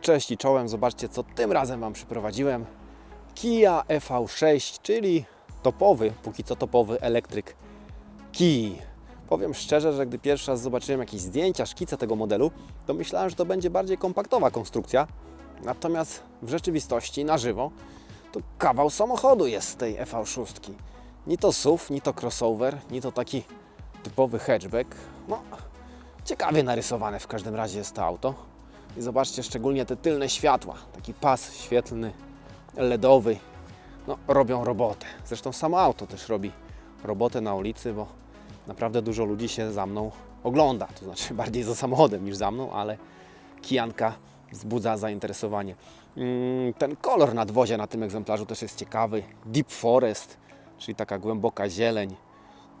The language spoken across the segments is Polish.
Cześć i czołem, zobaczcie co tym razem Wam przyprowadziłem. Kia EV6, czyli topowy, póki co topowy elektryk Kii. Powiem szczerze, że gdy pierwszy raz zobaczyłem jakieś zdjęcia, szkice tego modelu, to myślałem, że to będzie bardziej kompaktowa konstrukcja. Natomiast w rzeczywistości, na żywo, to kawał samochodu jest z tej EV6. Ni to SUV, ni to crossover, ni to taki typowy hatchback. No, ciekawie narysowane w każdym razie jest to auto. I zobaczcie szczególnie te tylne światła. Taki pas świetlny, LEDowy. No, robią robotę. Zresztą samo auto też robi robotę na ulicy, bo naprawdę dużo ludzi się za mną ogląda. To znaczy bardziej za samochodem niż za mną, ale kijanka wzbudza zainteresowanie. Mm, Ten kolor nadwozia na tym egzemplarzu też jest ciekawy. Deep Forest, czyli taka głęboka zieleń.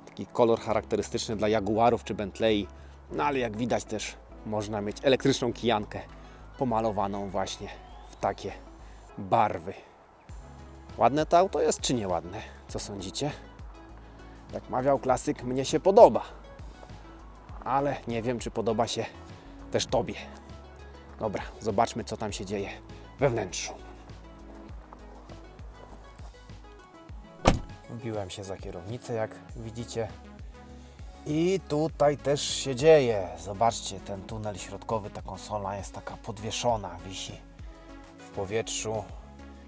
Taki kolor charakterystyczny dla Jaguarów czy Bentley. No ale jak widać też można mieć elektryczną kijankę pomalowaną właśnie w takie barwy. Ładne to auto jest czy nieładne? Co sądzicie? Jak mawiał klasyk, mnie się podoba. Ale nie wiem, czy podoba się też Tobie. Dobra, zobaczmy, co tam się dzieje we wnętrzu. Wbiłem się za kierownicę, jak widzicie. I tutaj też się dzieje. Zobaczcie, ten tunel środkowy, ta konsola jest taka podwieszona, wisi w powietrzu.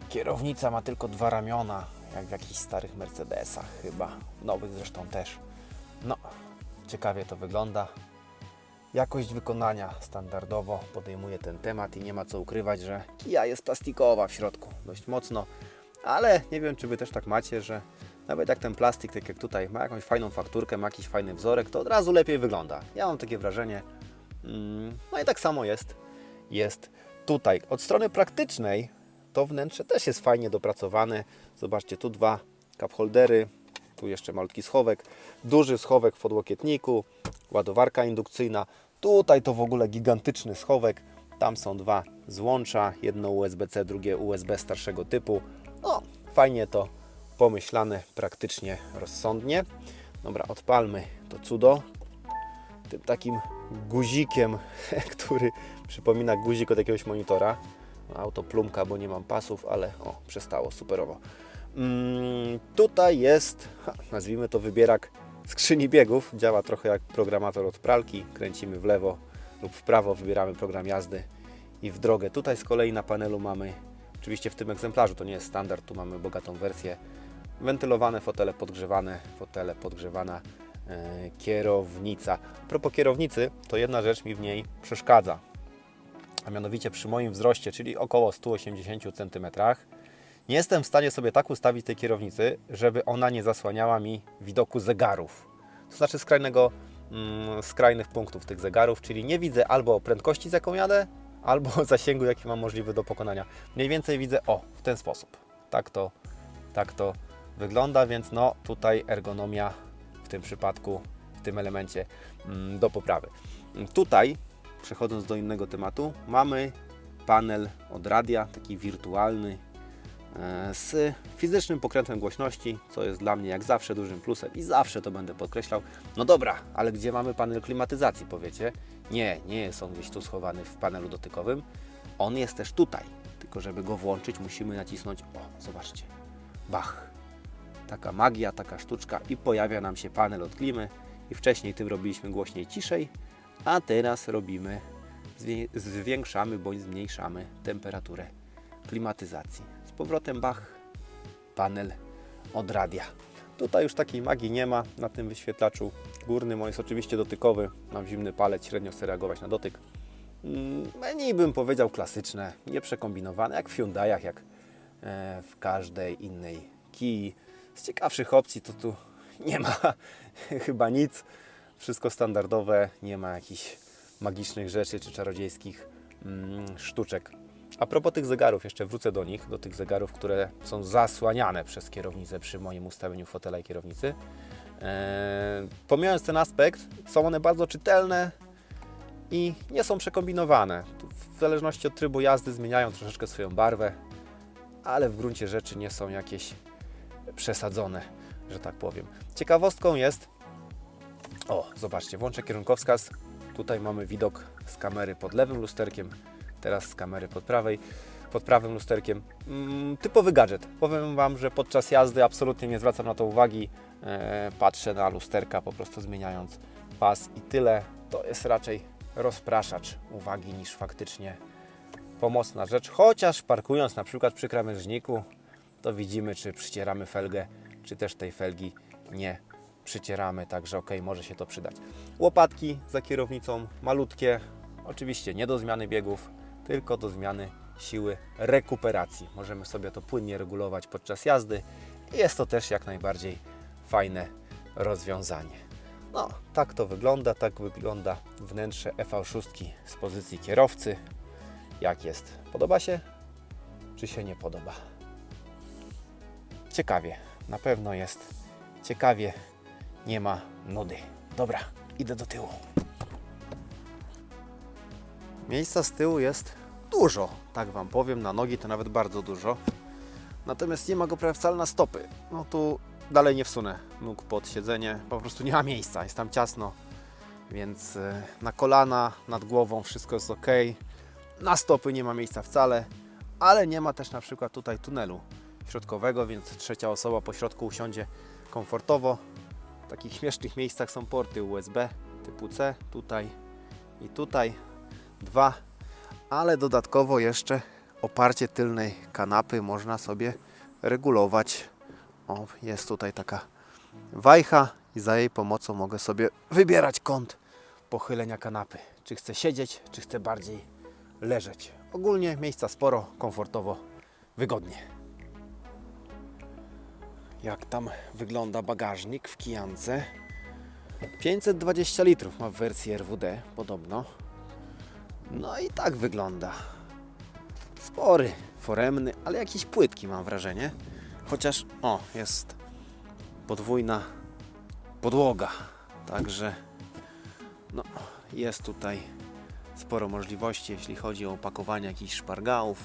Kierownica ma tylko dwa ramiona, jak w jakichś starych Mercedesach chyba, nowych zresztą też. No, ciekawie to wygląda. Jakość wykonania standardowo podejmuje ten temat i nie ma co ukrywać, że kija jest plastikowa w środku dość mocno, ale nie wiem, czy Wy też tak macie, że nawet jak ten plastik, tak jak tutaj, ma jakąś fajną fakturkę, ma jakiś fajny wzorek, to od razu lepiej wygląda. Ja mam takie wrażenie. Mm, No i tak samo jest, jest tutaj. Od strony praktycznej to wnętrze też jest fajnie dopracowane. Zobaczcie, tu dwa cup holdery, tu jeszcze malutki schowek, duży schowek w podłokietniku, ładowarka indukcyjna. Tutaj to w ogóle gigantyczny schowek. Tam są dwa złącza, jedno USB-C, drugie USB starszego typu. No, fajnie to pomyślane, praktycznie, rozsądnie. Dobra, odpalmy to cudo. Tym takim guzikiem, który przypomina guzik od jakiegoś monitora. No, Auto plumka, bo nie mam pasów, ale o, przestało, superowo. Mm, tutaj jest, nazwijmy to wybierak skrzyni biegów. Działa trochę jak programator od pralki. Kręcimy w lewo lub w prawo, wybieramy program jazdy i w drogę. Tutaj z kolei na panelu mamy, oczywiście w tym egzemplarzu to nie jest standard, tu mamy bogatą wersję. Wentylowane fotele podgrzewane, fotele podgrzewana e, kierownica. A propos kierownicy, to jedna rzecz mi w niej przeszkadza. A mianowicie przy moim wzroście, czyli około 180 cm, nie jestem w stanie sobie tak ustawić tej kierownicy, żeby ona nie zasłaniała mi widoku zegarów. To znaczy skrajnego, mm, skrajnych punktów tych zegarów, czyli nie widzę albo prędkości, z jaką jadę, albo zasięgu, jaki mam możliwy do pokonania. Mniej więcej widzę, o, w ten sposób. Tak to, tak to wygląda, więc no tutaj ergonomia w tym przypadku, w tym elemencie mm, do poprawy. Tutaj, przechodząc do innego tematu, mamy panel od radia, taki wirtualny, e, z fizycznym pokrętłem głośności, co jest dla mnie jak zawsze dużym plusem i zawsze to będę podkreślał. No dobra, ale gdzie mamy panel klimatyzacji, powiecie? Nie, nie jest on gdzieś tu schowany w panelu dotykowym. On jest też tutaj, tylko żeby go włączyć musimy nacisnąć, o, zobaczcie, bach. Taka magia, taka sztuczka i pojawia nam się panel od klimy i wcześniej tym robiliśmy głośniej, ciszej, a teraz robimy, zwię- zwiększamy bądź zmniejszamy temperaturę klimatyzacji. Z powrotem bach, panel od radia. Tutaj już takiej magii nie ma na tym wyświetlaczu górnym. On jest oczywiście dotykowy. Mam zimny palec, średnio chcę reagować na dotyk. Mm, Menu bym powiedział klasyczne, nieprzekombinowane, jak w Hyundaiach, jak e, w każdej innej Kii. Z ciekawszych opcji to tu nie ma chyba nic. Wszystko standardowe, nie ma jakichś magicznych rzeczy czy czarodziejskich mm, sztuczek. A propos tych zegarów, jeszcze wrócę do nich, do tych zegarów, które są zasłaniane przez kierownicę przy moim ustawieniu fotela i kierownicy. Eee, pomijając ten aspekt, są one bardzo czytelne i nie są przekombinowane. W zależności od trybu jazdy zmieniają troszeczkę swoją barwę, ale w gruncie rzeczy nie są jakieś przesadzone, że tak powiem. Ciekawostką jest, o, zobaczcie, włączę kierunkowskaz. Tutaj mamy widok z kamery pod lewym lusterkiem, teraz z kamery pod prawej, pod prawym lusterkiem. Mm, typowy gadżet. Powiem Wam, że podczas jazdy absolutnie nie zwracam na to uwagi. E, patrzę na lusterka, po prostu zmieniając pas i tyle. To jest raczej rozpraszacz uwagi niż faktycznie pomocna rzecz. Chociaż parkując na przykład przy krawężniku, to widzimy, czy przycieramy felgę, czy też tej felgi nie przycieramy, także ok, może się to przydać. Łopatki za kierownicą, malutkie, oczywiście nie do zmiany biegów, tylko do zmiany siły rekuperacji. Możemy sobie to płynnie regulować podczas jazdy i jest to też jak najbardziej fajne rozwiązanie. No, tak to wygląda, tak wygląda wnętrze EV6 z pozycji kierowcy. Jak jest? Podoba się? Czy się nie podoba? Ciekawie, na pewno jest ciekawie, nie ma nudy. Dobra, idę do tyłu. Miejsca z tyłu jest dużo, tak Wam powiem, na nogi to nawet bardzo dużo. Natomiast nie ma go prawie wcale na stopy. No tu dalej nie wsunę nóg pod siedzenie, po prostu nie ma miejsca, jest tam ciasno. Więc e, na kolana, nad głową wszystko jest ok. Na stopy nie ma miejsca wcale, ale nie ma też na przykład tutaj tunelu środkowego, więc trzecia osoba po środku usiądzie komfortowo. W takich śmiesznych miejscach są porty USB typu C, tutaj i tutaj. Dwa, ale dodatkowo jeszcze oparcie tylnej kanapy można sobie regulować. O, jest tutaj taka wajcha i za jej pomocą mogę sobie wybierać kąt pochylenia kanapy. Czy chcę siedzieć, czy chcę bardziej leżeć. Ogólnie miejsca sporo, komfortowo, wygodnie. Jak tam wygląda bagażnik w Kijance? 520 litrów ma w wersji RWD podobno. No i tak wygląda. Spory, foremny, ale jakiś płytki mam wrażenie. Chociaż, o, jest podwójna podłoga. Także, no, jest tutaj sporo możliwości, jeśli chodzi o opakowanie jakichś szpargałów.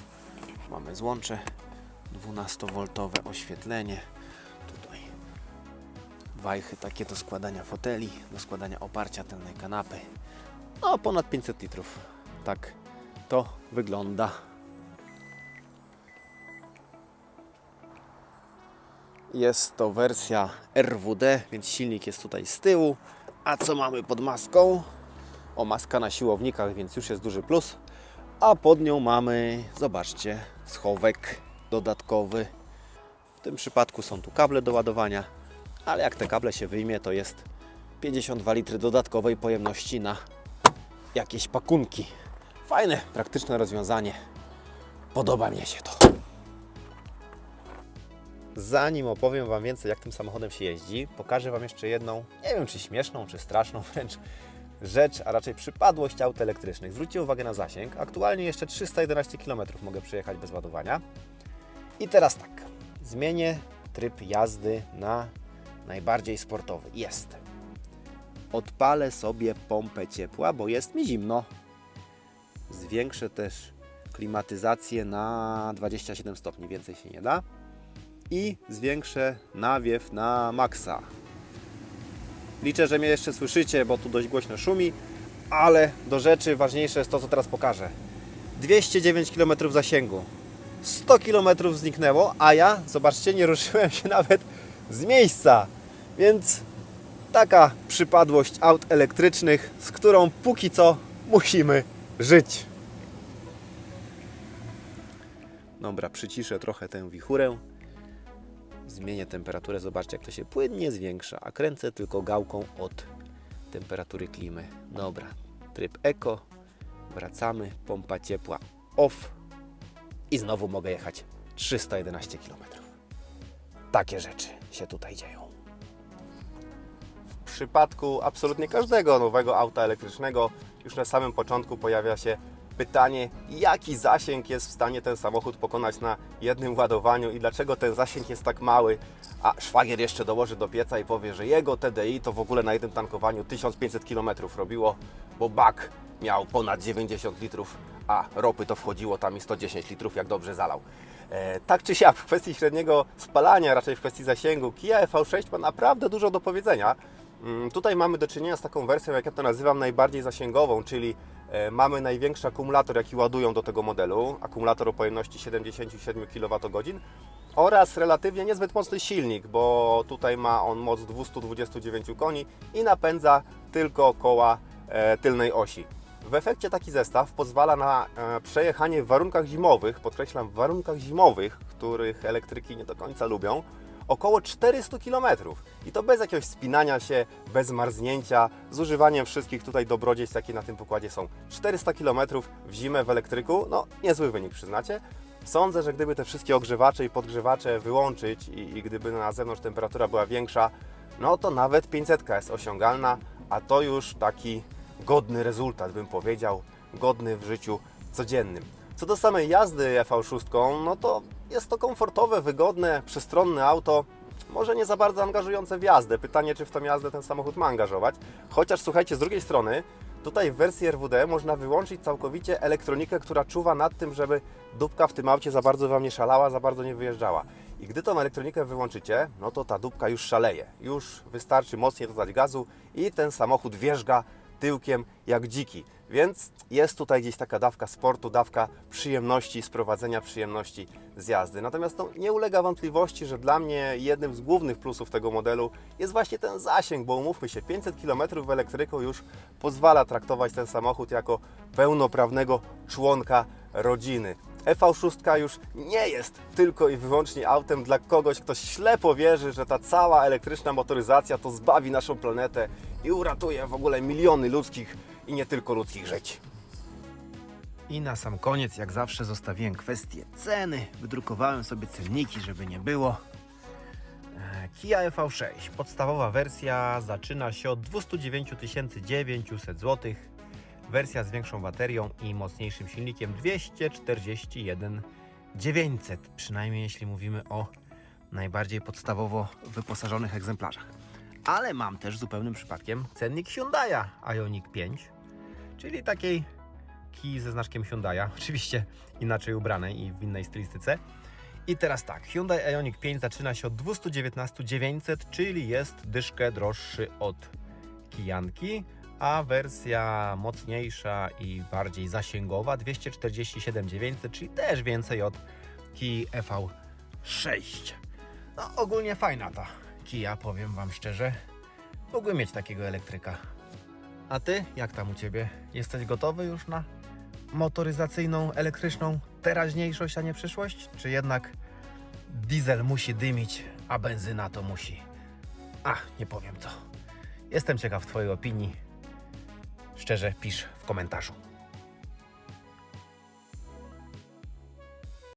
Mamy złącze 12V oświetlenie. Wajchy takie do składania foteli, do składania oparcia tylnej kanapy. No, ponad 500 litrów. Tak to wygląda. Jest to wersja RWD, więc silnik jest tutaj z tyłu. A co mamy pod maską? O, maska na siłownikach, więc już jest duży plus. A pod nią mamy, zobaczcie, schowek dodatkowy. W tym przypadku są tu kable do ładowania, ale jak te kable się wyjmie, to jest 52 litry dodatkowej pojemności na jakieś pakunki. Fajne, praktyczne rozwiązanie. Podoba mi się to. Zanim opowiem Wam więcej, jak tym samochodem się jeździ, pokażę Wam jeszcze jedną, nie wiem czy śmieszną, czy straszną wręcz rzecz, a raczej przypadłość aut elektrycznych. Zwróćcie uwagę na zasięg. Aktualnie jeszcze 311 km mogę przejechać bez ładowania. I teraz tak, zmienię tryb jazdy na najbardziej sportowy. Jest. Odpalę sobie pompę ciepła, bo jest mi zimno. Zwiększę też klimatyzację na 27 stopni, więcej się nie da. I zwiększę nawiew na maksa. Liczę, że mnie jeszcze słyszycie, bo tu dość głośno szumi, ale do rzeczy ważniejsze jest to, co teraz pokażę. 209 km zasięgu. 100 km zniknęło, a ja, zobaczcie, nie ruszyłem się nawet z miejsca. Więc taka przypadłość aut elektrycznych, z którą póki co musimy żyć. Dobra, przyciszę trochę tę wichurę. Zmienię temperaturę, zobaczcie jak to się płynnie zwiększa, a kręcę tylko gałką od temperatury klimy. Dobra, tryb eko, wracamy, pompa ciepła off i znowu mogę jechać 311 km. Takie rzeczy się tutaj dzieją. W przypadku absolutnie każdego nowego auta elektrycznego już na samym początku pojawia się pytanie, jaki zasięg jest w stanie ten samochód pokonać na jednym ładowaniu i dlaczego ten zasięg jest tak mały, a szwagier jeszcze dołoży do pieca i powie, że jego TDI to w ogóle na jednym tankowaniu 1500 km robiło, bo bak miał ponad 90 litrów, a ropy to wchodziło tam i 110 litrów, jak dobrze zalał. E, tak czy siak, w kwestii średniego spalania, raczej w kwestii zasięgu, Kia EV6 ma naprawdę dużo do powiedzenia. Mm, Tutaj mamy do czynienia z taką wersją, jak ja to nazywam, najbardziej zasięgową, czyli E, Mamy największy akumulator, jaki ładują do tego modelu, akumulator o pojemności 77 kWh oraz relatywnie niezbyt mocny silnik, bo tutaj ma on moc 229 koni i napędza tylko koła e, tylnej osi. W efekcie taki zestaw pozwala na e, przejechanie w warunkach zimowych, podkreślam w warunkach zimowych, których elektryki nie do końca lubią, około 400 km. I to bez jakiegoś spinania się, bez marznięcia, z używaniem wszystkich tutaj dobrodziejstw, jakie na tym pokładzie są. 400 km w zimę w elektryku, no niezły wynik, przyznacie. Sądzę, że gdyby te wszystkie ogrzewacze i podgrzewacze wyłączyć i, i gdyby na zewnątrz temperatura była większa, no to nawet 500 jest osiągalna, a to już taki godny rezultat, bym powiedział, godny w życiu codziennym. Co do samej jazdy EV6, no to jest to komfortowe, wygodne, przestronne auto, może nie za bardzo angażujące w jazdę. Pytanie, czy w tą jazdę ten samochód ma angażować. Chociaż słuchajcie, z drugiej strony, tutaj w wersji RWD można wyłączyć całkowicie elektronikę, która czuwa nad tym, żeby dupka w tym aucie za bardzo Wam nie szalała, za bardzo nie wyjeżdżała. I gdy tą elektronikę wyłączycie, no to ta dupka już szaleje. Już wystarczy mocniej dodać gazu i ten samochód wierzga tyłkiem jak dziki. Więc jest tutaj gdzieś taka dawka sportu, dawka przyjemności, sprowadzenia przyjemności z jazdy. Natomiast no, nie ulega wątpliwości, że dla mnie jednym z głównych plusów tego modelu jest właśnie ten zasięg, bo umówmy się, 500 km w elektryku już pozwala traktować ten samochód jako pełnoprawnego członka rodziny. EV6 już nie jest tylko i wyłącznie autem dla kogoś, kto ślepo wierzy, że ta cała elektryczna motoryzacja to zbawi naszą planetę i uratuje w ogóle miliony ludzkich i nie tylko ludzkich żyć. I na sam koniec, jak zawsze, zostawiłem kwestię ceny. Wydrukowałem sobie cenniki, żeby nie było. E, Kia EV6. Podstawowa wersja zaczyna się od 209 900 zł. Wersja z większą baterią i mocniejszym silnikiem 241 900. Przynajmniej jeśli mówimy o najbardziej podstawowo wyposażonych egzemplarzach. Ale mam też zupełnym przypadkiem cennik Hyundai'a Ioniq 5, czyli takiej Kii ze znaczkiem Hyundai'a, oczywiście inaczej ubranej i w innej stylistyce. I teraz tak, Hyundai Ioniq 5 zaczyna się od 219 900, czyli jest dyszkę droższy od Kijanki, a wersja mocniejsza i bardziej zasięgowa 247 900, czyli też więcej od Kii EV6. No ogólnie fajna ta Kia, powiem Wam szczerze. Mógłbym mieć takiego elektryka. A Ty, jak tam u Ciebie? Jesteś gotowy już na motoryzacyjną, elektryczną teraźniejszość, a nie przyszłość? Czy jednak diesel musi dymić, a benzyna to musi? Ach, nie powiem co. Jestem ciekaw Twojej opinii. Szczerze, pisz w komentarzu.